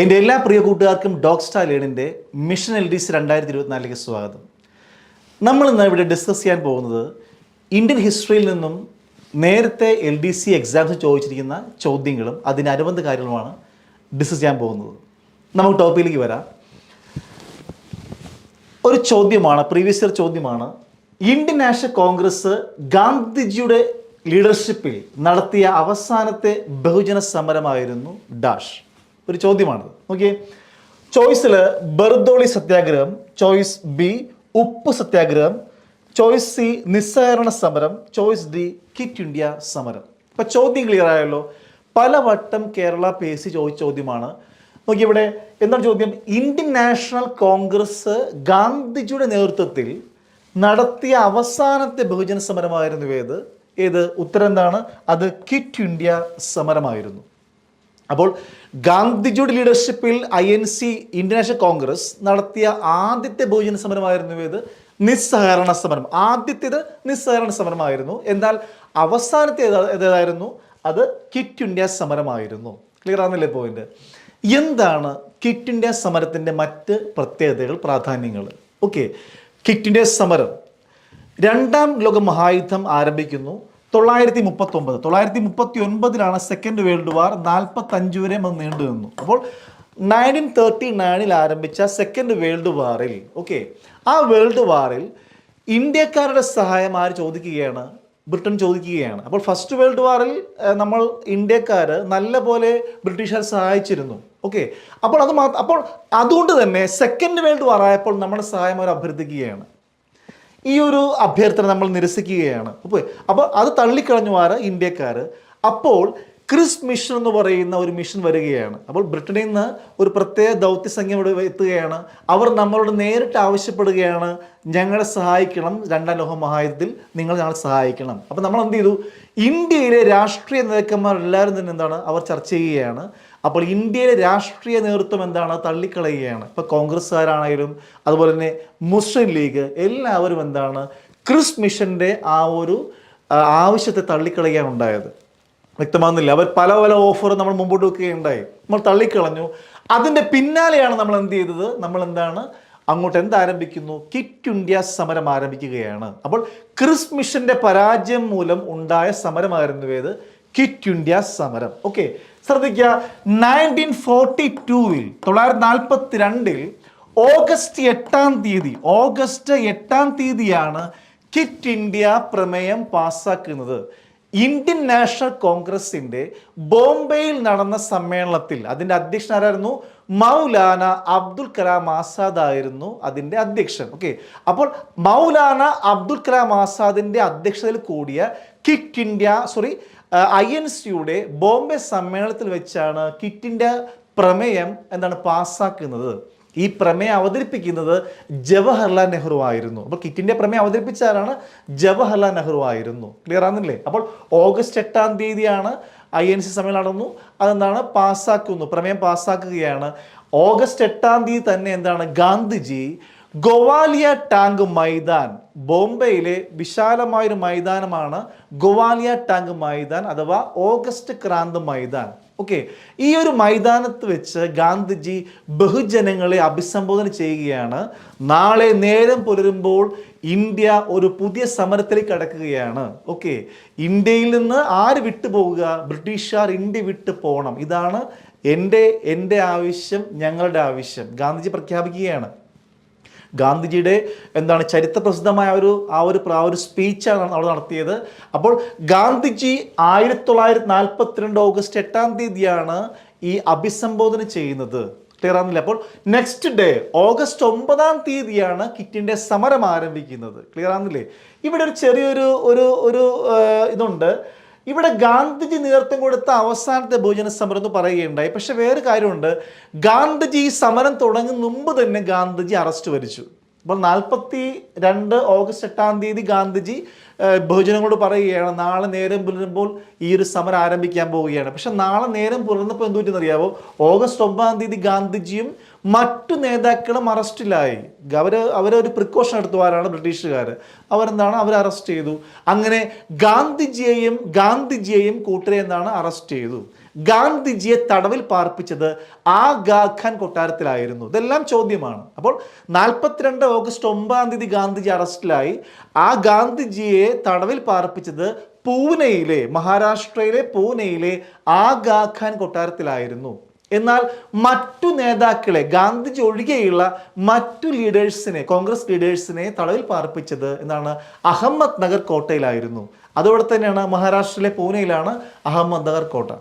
എന്റെ എല്ലാ പ്രിയ കൂട്ടുകാർക്കും ഡോഗ് സ്റ്റാർ ലേണിന്റെ മിഷൻ എൽ ഡി സി രണ്ടായിരത്തി ഇരുപത്തിനാലിലേക്ക് സ്വാഗതം. നമ്മൾ ഇന്ന് ഇവിടെ ഡിസ്കസ് ചെയ്യാൻ പോകുന്നത് ഇന്ത്യൻ ഹിസ്റ്ററിയിൽ നിന്നും നേരത്തെ എൽ ഡി സി എക്സാംസ് ചോദിച്ചിരിക്കുന്ന ചോദ്യങ്ങളും അതിനനുബന്ധ കാര്യങ്ങളുമാണ് ഡിസ്കസ് ചെയ്യാൻ പോകുന്നത്. നമുക്ക് ടോപ്പിക്കിലേക്ക് വരാം. ഒരു ചോദ്യമാണ് പ്രീവിയസ് ഇയർ ചോദ്യമാണ്. ഇന്ത്യൻ നാഷണൽ കോൺഗ്രസ് ഗാന്ധിജിയുടെ ലീഡർഷിപ്പിൽ നടത്തിയ അവസാനത്തെ ബഹുജന സമരമായിരുന്നു ഡാഷ്. ഒരു ചോദ്യമാണത്. നോക്കിയേ. ചോയ്സിൽ ബർദോളി സത്യാഗ്രഹം ചോയ്സ് ബി ഉപ്പ് സത്യാഗ്രഹം ചോയ്സ് സി നിസ്സഹകരണ സമരം ചോയ്സ് ഡി കിറ്റ് ഇന്ത്യ സമരം. ഇപ്പം ചോദ്യം ക്ലിയർ ആയല്ലോ. പലവട്ടം കേരള പി എസ് സി ചോദിച്ച ചോദ്യമാണ്. നോക്കി ഇവിടെ എന്താണ് ചോദ്യം? ഇന്ത്യൻ നാഷണൽ കോൺഗ്രസ് ഗാന്ധിജിയുടെ നേതൃത്വത്തിൽ നടത്തിയ അവസാനത്തെ ബഹുജന സമരമായിരുന്നു ഏത്? ഏത്? ഉത്തരം എന്താണ്? അത് കിറ്റ് ഇന്ത്യ സമരമായിരുന്നു. അപ്പോൾ ഗാന്ധിജിയുടെ ലീഡർഷിപ്പിൽ I N C International Congress നടത്തിയ ആദ്യത്തെ ബഹുജന സമരമായിരുന്നു ഇത് നിസ്സഹകരണ സമരം. ആദ്യത്തേത് നിസ്സഹകരണ സമരമായിരുന്നു. എന്നാൽ അവസാനത്തെ ഏതാ- ഏതായിരുന്നു? അത് കിറ്റ് ഇന്ത്യ സമരമായിരുന്നു. ക്ലിയർ ആണെന്നല്ലേ പോയിന്റ് എന്താണ് കിറ്റ് ഇന്ത്യ സമരത്തിന്റെ മറ്റ് പ്രത്യേകതകൾ പ്രാധാന്യങ്ങൾ? ഓക്കെ കിറ്റ് ഇന്ത്യ സമരം. രണ്ടാം ലോക മഹായുദ്ധം ആരംഭിക്കുന്നു. തൊള്ളായിരത്തി മുപ്പത്തി ഒമ്പത് തൊള്ളായിരത്തി മുപ്പത്തി ഒൻപതിലാണ് സെക്കൻഡ് വേൾഡ് വാർ നാൽപ്പത്തി അഞ്ച് വരെ നീണ്ടു നിന്നു. അപ്പോൾ നയന്റീൻ തേർട്ടി നയനിൽ ആരംഭിച്ച സെക്കൻഡ് വേൾഡ് വാറിൽ ഓക്കെ ആ വേൾഡ് വാറിൽ ഇന്ത്യക്കാരുടെ സഹായം ആര് ചോദിക്കുകയാണ്? ബ്രിട്ടൻ ചോദിക്കുകയാണ്. അപ്പോൾ ഫസ്റ്റ് വേൾഡ് വാറിൽ നമ്മൾ ഇന്ത്യക്കാർ നല്ല പോലെ ബ്രിട്ടീഷുകാർ സഹായിച്ചിരുന്നു ഓക്കെ അപ്പോൾ അത് അപ്പോൾ അതുകൊണ്ട് തന്നെ സെക്കൻഡ് വേൾഡ് വാർ ആയപ്പോൾ നമ്മുടെ സഹായം അവർ അഭ്യർത്ഥിക്കുകയാണ് ഈ ഒരു അഭ്യർത്ഥന നമ്മൾ നിരസിക്കുകയാണ്. അപ്പോൾ അപ്പോൾ അത് തള്ളിക്കളഞ്ഞു ആര്? ഇന്ത്യക്കാർ അപ്പോൾ ക്രിസ് മിഷൻ എന്ന് പറയുന്ന ഒരു മിഷൻ വരികയാണ്. അപ്പോൾ ബ്രിട്ടനിൽ നിന്ന് ഒരു പ്രത്യേക ദൗത്യ സംഘം ഇവിടെ എത്തുകയാണ്. അവർ നമ്മളോട് നേരിട്ട് ആവശ്യപ്പെടുകയാണ് ഞങ്ങളെ സഹായിക്കണം രണ്ടാം ലോക മഹായുദ്ധത്തിൽ നിങ്ങൾ ഞങ്ങളെ സഹായിക്കണം. അപ്പോൾ നമ്മൾ എന്ത് ചെയ്തു? ഇന്ത്യയിലെ രാഷ്ട്രീയ നേതാക്കന്മാർ എല്ലാവരും തന്നെ എന്താണ്? അവർ ചർച്ച ചെയ്യുകയാണ്. അപ്പോൾ ഇന്ത്യയിലെ രാഷ്ട്രീയ നേതൃത്വം എന്താണ്? തള്ളിക്കളയുകയാണ്. ഇപ്പോൾ കോൺഗ്രസ്സുകാരാണെങ്കിലും അതുപോലെ തന്നെ മുസ്ലിം ലീഗ് എല്ലാവരും എന്താണ്? ക്രിസ് മിഷന്റെ ആ ഒരു ആവശ്യത്തെ തള്ളിക്കളയാണ് ഉണ്ടായത്. വ്യക്തമാകുന്നില്ല. അവർ പല പല ഓഫർ നമ്മൾ മുമ്പോട്ട് വെക്കുകയുണ്ടായി നമ്മൾ തള്ളിക്കളഞ്ഞു. അതിന്റെ പിന്നാലെയാണ് നമ്മൾ എന്ത് ചെയ്തത്? നമ്മൾ എന്താണ്? അങ്ങോട്ട് എന്താരംഭിക്കുന്നു കിറ്റ് ഇന്ത്യ സമരം ആരംഭിക്കുകയാണ്. അപ്പോൾ ക്രിസ് മിഷന്റെ പരാജയം മൂലം ഉണ്ടായ സമരമായിരുന്നു ഏത്? കിറ്റ് ഇന്ത്യ സമരം. ഓക്കെ ശ്രദ്ധിക്കുക. നയന്റീൻ ഫോർട്ടി ടൂവിൽ തൊള്ളായിരത്തി നാൽപ്പത്തി രണ്ടിൽ ഓഗസ്റ്റ് എട്ടാം തീയതി ഓഗസ്റ്റ് എട്ടാം തീയതിയാണ് കിറ്റ് ഇന്ത്യ പ്രമേയം പാസ്സാക്കുന്നത് ഇന്ത്യൻ നാഷണൽ കോൺഗ്രസിന്റെ ബോംബെയിൽ നടന്ന സമ്മേളനത്തിൽ അതിന്റെ അധ്യക്ഷൻ ആരായിരുന്നു? മൗലാന അബ്ദുൽ കലാം ആസാദ് ആയിരുന്നു അതിന്റെ അധ്യക്ഷൻ. ഓക്കെ അപ്പോൾ മൗലാന അബ്ദുൽ കലാം ആസാദിന്റെ അധ്യക്ഷതയിൽ കൂടിയ Quit India sorry I N സിയുടെ ബോംബെ സമ്മേളനത്തിൽ വെച്ചാണ് കിറ്റ് ഇന്ത്യ പ്രമേയം എന്താണ് പാസ്സാക്കുന്നത് ഈ പ്രമേയം അവതരിപ്പിക്കുന്നത് ജവഹർലാൽ നെഹ്റു ആയിരുന്നു. അപ്പോൾ കിറ്റിന്റെ പ്രമേയം അവതരിപ്പിച്ച ആരാണ്? ജവഹർലാൽ നെഹ്റു ആയിരുന്നു. ക്ലിയർ ആണെന്നില്ലേ അപ്പോൾ ഓഗസ്റ്റ് എട്ടാം തീയതിയാണ് ഐ എൻ സി സമ്മേളനം നടന്നു. അതെന്താണ്? പാസ്സാക്കുന്നു. പ്രമേയം പാസ്സാക്കുകയാണ്. ഓഗസ്റ്റ് എട്ടാം തീയതി തന്നെ എന്താണ്? ഗാന്ധിജി ഗോവാലിയ ടാങ്ക് മൈതാൻ ബോംബെയിലെ വിശാലമായൊരു മൈതാനമാണ് ഗോവാലിയ ടാങ്ക് മൈതാൻ അഥവാ ഓഗസ്റ്റ് ക്രാന്ത് മൈതാൻ. ഓക്കെ ഈ ഒരു മൈതാനത്ത് വെച്ച് ഗാന്ധിജി ബഹുജനങ്ങളെ അഭിസംബോധന ചെയ്യുകയാണ്. നാളെ നേരം പുലരുമ്പോൾ ഇന്ത്യ ഒരു പുതിയ സമരത്തിലേക്ക് കടക്കുകയാണ്. ഓക്കെ ഇന്ത്യയിൽ നിന്ന് ആര് വിട്ടുപോകുക ബ്രിട്ടീഷുകാർ ഇന്ത്യ വിട്ടു പോകണം ഇതാണ് എന്റെ എന്റെ ആവശ്യം ഞങ്ങളുടെ ആവശ്യം. ഗാന്ധിജി പ്രഖ്യാപിക്കുകയാണ്. ഗാന്ധിജിയുടെ എന്താണ് ചരിത്ര പ്രസിദ്ധമായ ഒരു ആ ഒരു ആ ഒരു സ്പീച്ചാണ് അവിടെ നടത്തിയത്. അപ്പോൾ ഗാന്ധിജി ആയിരത്തി തൊള്ളായിരത്തി നാൽപ്പത്തിരണ്ട് ഓഗസ്റ്റ് എട്ടാം തീയതിയാണ് ഈ അഭിസംബോധന ചെയ്യുന്നത്. ക്ലിയർ ആകുന്നില്ല അപ്പോൾ നെക്സ്റ്റ് ഡേ ഓഗസ്റ്റ് ഒമ്പതാം തീയതിയാണ് കിറ്റിന്റെ സമരം ആരംഭിക്കുന്നത്. ക്ലിയർ ആകുന്നില്ലേ ഇവിടെ ഒരു ചെറിയൊരു ഒരു ഒരു ഇതുണ്ട്. ഇവിടെ ഗാന്ധിജി നേതൃത്വം കൊടുത്ത അവസാനത്തെ ബഹുജന സമരം എന്ന് പറയുകയുണ്ടായി. പക്ഷെ വേറെ കാര്യമുണ്ട്. ഗാന്ധിജി സമരം തുടങ്ങും മുമ്പ് തന്നെ ഗാന്ധിജി അറസ്റ്റ് വരിച്ചു. അപ്പോൾ നാൽപ്പത്തി രണ്ട് ഓഗസ്റ്റ് എട്ടാം തീയതി ഗാന്ധിജി ബഹുജനങ്ങളോട് പറയുകയാണ് നാളെ നേരം പുലരുമ്പോൾ ഈ ഒരു സമരം ആരംഭിക്കാൻ പോവുകയാണ്. പക്ഷെ നാളെ നേരം പുലർന്നപ്പോൾ എന്തു ഓഗസ്റ്റ് ഒമ്പതാം തീയതി ഗാന്ധിജിയും മറ്റു നേതാക്കളും അറസ്റ്റിലായി. അവർ അവരൊരു പ്രിക്കോഷൻ എടുത്തുവാരാണ് ബ്രിട്ടീഷുകാർ അവരെന്താണ്? അവർ അറസ്റ്റ് ചെയ്തു. അങ്ങനെ ഗാന്ധിജിയെയും ഗാന്ധിജിയെയും കൂട്ടരെ എന്താണ്? അറസ്റ്റ് ചെയ്തു. ഗാന്ധിജിയെ തടവിൽ പാർപ്പിച്ചത് ആ ഖാൻ കൊട്ടാരത്തിലായിരുന്നു. ഇതെല്ലാം ചോദ്യമാണ്. അപ്പോൾ നാൽപ്പത്തിരണ്ട് ഓഗസ്റ്റ് ഒമ്പതാം തീയതി ഗാന്ധിജി അറസ്റ്റിലായി ആ ഗാന്ധിജിയെ തടവിൽ പാർപ്പിച്ചത് പൂനെയിലെ മഹാരാഷ്ട്രയിലെ പൂനെയിലെ ആഗാ ഖാൻ കൊട്ടാരത്തിലായിരുന്നു. എന്നാൽ മറ്റു നേതാക്കളെ ഗാന്ധിജി ഒഴികെയുള്ള മറ്റു ലീഡേഴ്സിനെ കോൺഗ്രസ് ലീഡേഴ്സിനെ തടവിൽ പാർപ്പിച്ചത് എന്നാണ് അഹമ്മദ് നഗർ കോട്ടയിലായിരുന്നു. അതോടെ തന്നെയാണ് മഹാരാഷ്ട്രയിലെ പൂനെയിലാണ് അഹമ്മദ് നഗർ കോട്ട.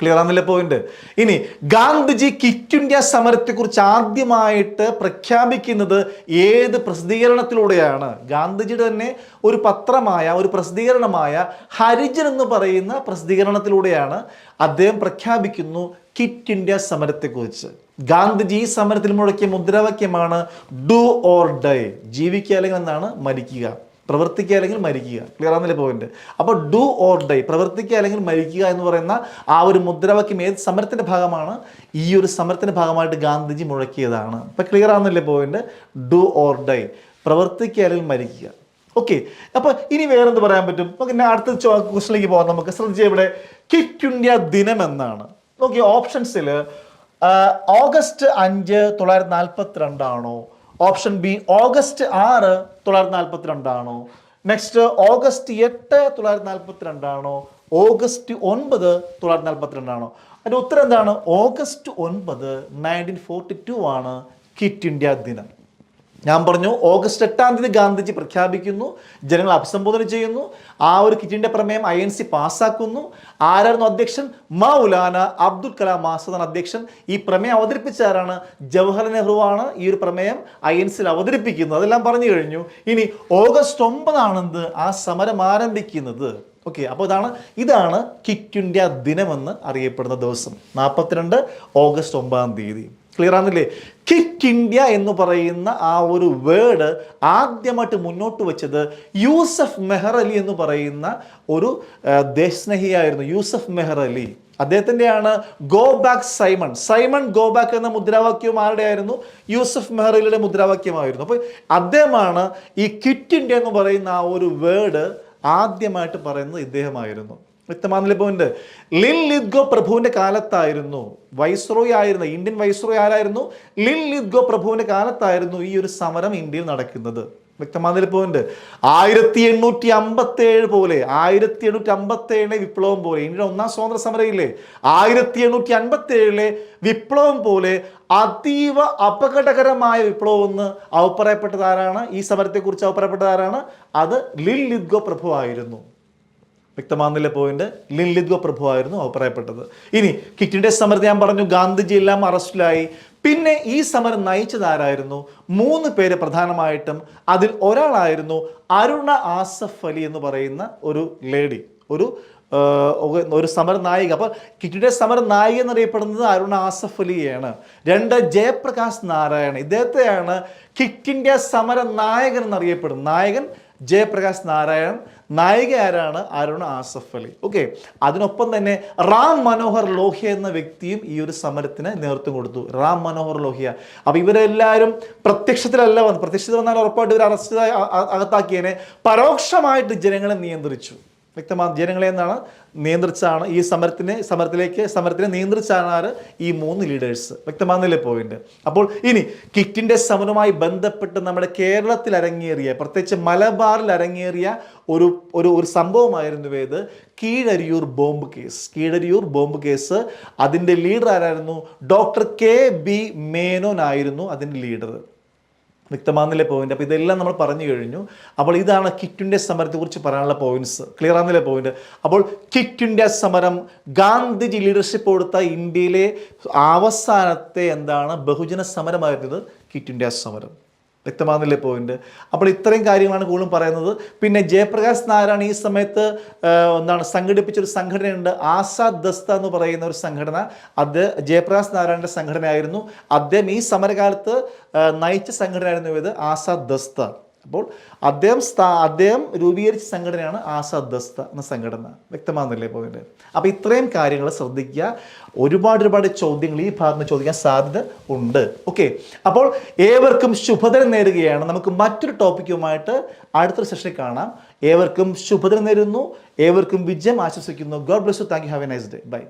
ക്ലിയർ ആണെന്നില്ല പോയിന്റ് ഇനി ഗാന്ധിജി കിറ്റ് ഇന്ത്യ സമരത്തെ കുറിച്ച് ആദ്യമായിട്ട് പ്രഖ്യാപിക്കുന്നത് ഏത് പ്രസിദ്ധീകരണത്തിലൂടെയാണ്? ഗാന്ധിജിയുടെ തന്നെ ഒരു പത്രമായ ഒരു പ്രസിദ്ധീകരണമായ ഹരിജൻ എന്ന് പറയുന്ന പ്രസിദ്ധീകരണത്തിലൂടെയാണ് അദ്ദേഹം പ്രഖ്യാപിക്കുന്നു കിറ്റ് ഇന്ത്യ സമരത്തെക്കുറിച്ച് ഗാന്ധിജി ഈ സമരത്തിൽ മുഴക്കിയ മുദ്രാവാക്യമാണ് ഡു ഓർ ഡൈ ജീവിക്കുക അല്ലെങ്കിൽ എന്താണ്? മരിക്കുക. പ്രവർത്തിക്കുക അല്ലെങ്കിൽ മരിക്കുക. ക്ലിയർ ആണെന്നില്ല പോയിന്റ് അപ്പോൾ ഡു ഓർ ഡൈ പ്രവർത്തിക്കുക അല്ലെങ്കിൽ മരിക്കുക എന്ന് പറയുന്ന ആ ഒരു മുദ്രാവാക്യം ഏത് സമരത്തിന്റെ ഭാഗമാണ്? ഈ ഒരു സമരത്തിന്റെ ഭാഗമായിട്ട് ഗാന്ധിജി മുഴക്കിയതാണ്. അപ്പോൾ ക്ലിയർ ആണെന്നില്ല പോയിന്റ് ഡു ഓർ ഡൈ പ്രവർത്തിക്കുക അല്ലെങ്കിൽ മരിക്കുക. ഓക്കെ അപ്പോൾ ഇനി വേറെന്ത് പറയാൻ പറ്റും? നമുക്ക് ഞാൻ അടുത്ത ക്വസ്റ്റിലേക്ക് പോകാം നമുക്ക്. ശ്രദ്ധിച്ച ഇവിടെ. കിറ്റ് ഇന്ത്യ ദിനം എന്നാണ്. നോക്കി ഓപ്ഷൻസിൽ ഓഗസ്റ്റ് അഞ്ച് തൊള്ളായിരത്തി നാൽപ്പത്തി രണ്ടാണോ ഓപ്ഷൻ ബി ഓഗസ്റ്റ് ആറ് തൊള്ളായിരത്തി നാൽപ്പത്തി രണ്ടാണോ നെക്സ്റ്റ് ഓഗസ്റ്റ് എട്ട് തൊള്ളായിരത്തി നാൽപ്പത്തി രണ്ടാണോ ഓഗസ്റ്റ് ഒൻപത് തൊള്ളായിരത്തി നാൽപ്പത്തി രണ്ടാണോ അതിന്റെ ഉത്തരം എന്താണ്? ഓഗസ്റ്റ് ഒൻപത് നയന്റീൻ ഫോർട്ടി ടു ആണ് കിറ്റ് ഇന്ത്യ ദിനം. ഞാൻ പറഞ്ഞു ഓഗസ്റ്റ് എട്ടാം തീയതി ഗാന്ധിജി പ്രഖ്യാപിക്കുന്നു ജനങ്ങൾ അഭിസംബോധന ചെയ്യുന്നു ആ ഒരു കിറ്റിന്റെ പ്രമേയം ഐ എൻ സി പാസ്സാക്കുന്നു. ആരായിരുന്നു അധ്യക്ഷൻ? മൗലാന അബ്ദുൽ കലാം ആസാദാണ് അധ്യക്ഷൻ. ഈ പ്രമേയം അവതരിപ്പിച്ച ആരാണ്? ജവഹർലാൽ നെഹ്റു ആണ് ഈ ഒരു പ്രമേയം ഐ എൻ സിയിൽ അവതരിപ്പിക്കുന്നത്. അതെല്ലാം പറഞ്ഞു കഴിഞ്ഞു. ഇനി ഓഗസ്റ്റ് ഒമ്പതാണെന്ന് ആ സമരം ആരംഭിക്കുന്നത്? ഓക്കെ അപ്പോൾ ഇതാണ് ഇതാണ് കിറ്റ് ഇന്ത്യ ദിനമെന്ന് അറിയപ്പെടുന്ന ദിവസം. നാൽപ്പത്തിരണ്ട് ഓഗസ്റ്റ് ഒമ്പതാം തീയതി. ക്ലിയർ ആണെന്നില്ലേ കിറ്റ് ഇന്ത്യ എന്ന് പറയുന്ന ആ ഒരു വേർഡ് ആദ്യമായിട്ട് മുന്നോട്ട് വെച്ചത് യൂസഫ് മെഹർ അലി എന്ന് പറയുന്ന ഒരു ദേശസ്നേഹിയായിരുന്നു Yusuf Meher Ali. അദ്ദേഹത്തിന്റെയാണ് go back Simon Simon go back എന്ന മുദ്രാവാക്യം ആരുടെ ആയിരുന്നു? യൂസഫ് മെഹറലിയുടെ മുദ്രാവാക്യമായിരുന്നു. അപ്പോൾ അദ്ദേഹമാണ് ഈ കിറ്റ് ഇന്ത്യ എന്ന് പറയുന്ന ആ ഒരു വേർഡ് ആദ്യമായിട്ട് പറയുന്നത് ഇദ്ദേഹമായിരുന്നു. വ്യക്തമാകുന്നില്ല പോയിന്റ് ലിൻ ലിദ്ഗോ പ്രഭുവിന്റെ കാലത്തായിരുന്നു. വൈസ്രോയി ആയിരുന്ന ഇന്ത്യൻ വൈസ്രോയി ആരായിരുന്നു? ലിൻ ലിദ്ഗോ പ്രഭുവിന്റെ കാലത്തായിരുന്നു ഈ ഒരു സമരം ഇന്ത്യയിൽ നടക്കുന്നത്. വ്യക്തമാകുന്നില്ല പോയിന്റ് ആയിരത്തി എണ്ണൂറ്റി അമ്പത്തി ഏഴ് പോലെ ആയിരത്തി എണ്ണൂറ്റി അമ്പത്തി ഏഴിലെ വിപ്ലവം പോലെ ഇന്ത്യയുടെ ഒന്നാം സ്വാതന്ത്ര്യ സമരയില്ലേ? ആയിരത്തി എണ്ണൂറ്റി അമ്പത്തി ഏഴിലെ വിപ്ലവം പോലെ അതീവ അപകടകരമായ വിപ്ലവം എന്ന് അഭിപ്രായപ്പെട്ടത് ആരാണ് ഈ സമരത്തെക്കുറിച്ച് അഭിപ്രായപ്പെട്ടത് ആരാണ് അത് ലിൽ ലിദ്ഗോ പ്രഭു ആയിരുന്നു. വ്യക്തമാകുന്നില്ല പോയിന്റ്. ലിൻലിദ്വ പ്രഭു ആയിരുന്നു അഭിപ്രായപ്പെട്ടത്. ഇനി കിറ്റിന്റെ സമരത്തെ ഞാൻ പറഞ്ഞു ഗാന്ധിജി എല്ലാം അറസ്റ്റിലായി. പിന്നെ ഈ സമരം നയിച്ചത് ആരായിരുന്നു? മൂന്ന് പേര് പ്രധാനമായിട്ടും അതിൽ ഒരാളായിരുന്നു അരുണ ആസഫ് അലി എന്ന് പറയുന്ന ഒരു ലേഡി ഒരു ഒരു- സമര നായിക. അപ്പോൾ കിറ്റിയുടെ സമര നായിക എന്നറിയപ്പെടുന്നത് അരുണ ആസഫ് അലിയാണ്. രണ്ട് ജയപ്രകാശ് നാരായണൻ. ഇദ്ദേഹത്തെയാണ് കിറ്റിന്റെ സമര നായകൻ എന്നറിയപ്പെടുന്നത്. നായകൻ ജയപ്രകാശ് നാരായൺ നായിക ആരാണ്? അരുൺ ആസഫ് അലി. ഓക്കെ അതിനൊപ്പം തന്നെ റാം മനോഹർ ലോഹ്യ എന്ന വ്യക്തിയും ഈ ഒരു സമരത്തിന് നേതൃത്വം കൊടുത്തു. റാം മനോഹർ ലോഹ്യ. അപ്പോൾ ഇവരെല്ലാവരും പ്രത്യക്ഷത്തിലല്ല വന്ന് പ്രത്യക്ഷത്തിൽ വന്നാൽ ഉറപ്പായിട്ട് ഇവർ അറസ്റ്റ് അകത്താക്കിയതിനെ പരോക്ഷമായിട്ട് ജനങ്ങളെ നിയന്ത്രിച്ചു. വ്യക്തമാണ് ജനങ്ങളെ എന്നാണ് നിയന്ത്രിച്ചാണ് ഈ സമരത്തിനെ സമരത്തിലേക്ക് സമരത്തിനെ നിയന്ത്രിച്ചാണ് ഈ മൂന്ന് ലീഡേഴ്സ് വ്യക്തമാകുന്നില്ലേ പോയിന്റ് അപ്പോൾ ഇനി കിറ്റിന്റെ സമരവുമായി ബന്ധപ്പെട്ട് നമ്മുടെ കേരളത്തിൽ അരങ്ങേറിയ പ്രത്യേകിച്ച് മലബാറിൽ അരങ്ങേറിയ ഒരു ഒരു ഒരു സംഭവമായിരുന്നു ഇത്. Keezhariyur bomb case. Keezhariyur bomb case. അതിന്റെ ലീഡർ ആരായിരുന്നു? ഡോക്ടർ കെ ബി മേനോൻ ആയിരുന്നു അതിന്റെ ലീഡർ വ്യക്തമാകുന്നില്ലേ പോയിന്റ് അപ്പോൾ ഇതെല്ലാം നമ്മൾ പറഞ്ഞു കഴിഞ്ഞു. അപ്പോൾ ഇതാണ് കിറ്റ് സമരത്തെക്കുറിച്ച് പറയാനുള്ള പോയിന്റ്സ് ക്ലിയർ ആകുന്നില്ലേ പോയിന്റ് അപ്പോൾ കിറ്റ് സമരം ഗാന്ധിജി ലീഡർഷിപ്പ് കൊടുത്ത ഇന്ത്യയിലെ അവസാനത്തെ എന്താണ്? ബഹുജന സമരമായിരുന്നത് കിറ്റ് സമരം. വ്യക്തമാകുന്നില്ലേ പോയിന്റ് അപ്പോൾ ഇത്രയും കാര്യങ്ങളാണ് കൂടുതലും പറയുന്നത്. പിന്നെ ജയപ്രകാശ് നാരായണ ഈ സമയത്ത് എന്താണ് സംഘടിപ്പിച്ചൊരു സംഘടനയുണ്ട്. ആസാദ് ദസ്ത എന്ന് പറയുന്ന ഒരു സംഘടന. അത് ജയപ്രകാശ് നാരായണന്റെ സംഘടനയായിരുന്നു. അദ്ദേഹം ഈ സമരകാലത്ത് നയിച്ച സംഘടനയായിരുന്നു ഇത് ആസാദ് ദസ്ത. അപ്പോൾ അദ്ദേഹം സ്ഥാ അദ്ദേഹം രൂപീകരിച്ച സംഘടനയാണ് ആസദസ്ത എന്ന സംഘടന. വ്യക്തമാകുന്നില്ലേ പോയിന്റ്? അപ്പോൾ ഇത്രയും കാര്യങ്ങൾ ശ്രദ്ധിക്കുക. ഒരുപാട് ഒരുപാട് ചോദ്യങ്ങൾ ഈ ഭാഗത്ത് ചോദിക്കാൻ സാധ്യത ഉണ്ട്. ഓക്കെ. അപ്പോൾ ഏവർക്കും ശുഭദിനം നേരുകയാണ്. നമുക്ക് മറ്റൊരു ടോപ്പിക്കുമായിട്ട് അടുത്തൊരു സെഷനിൽ കാണാം. ഏവർക്കും ശുഭദിനം നേരുന്നു. ഏവർക്കും വിജയം ആശംസിക്കുന്നു. God bless you thank you have a nice day bye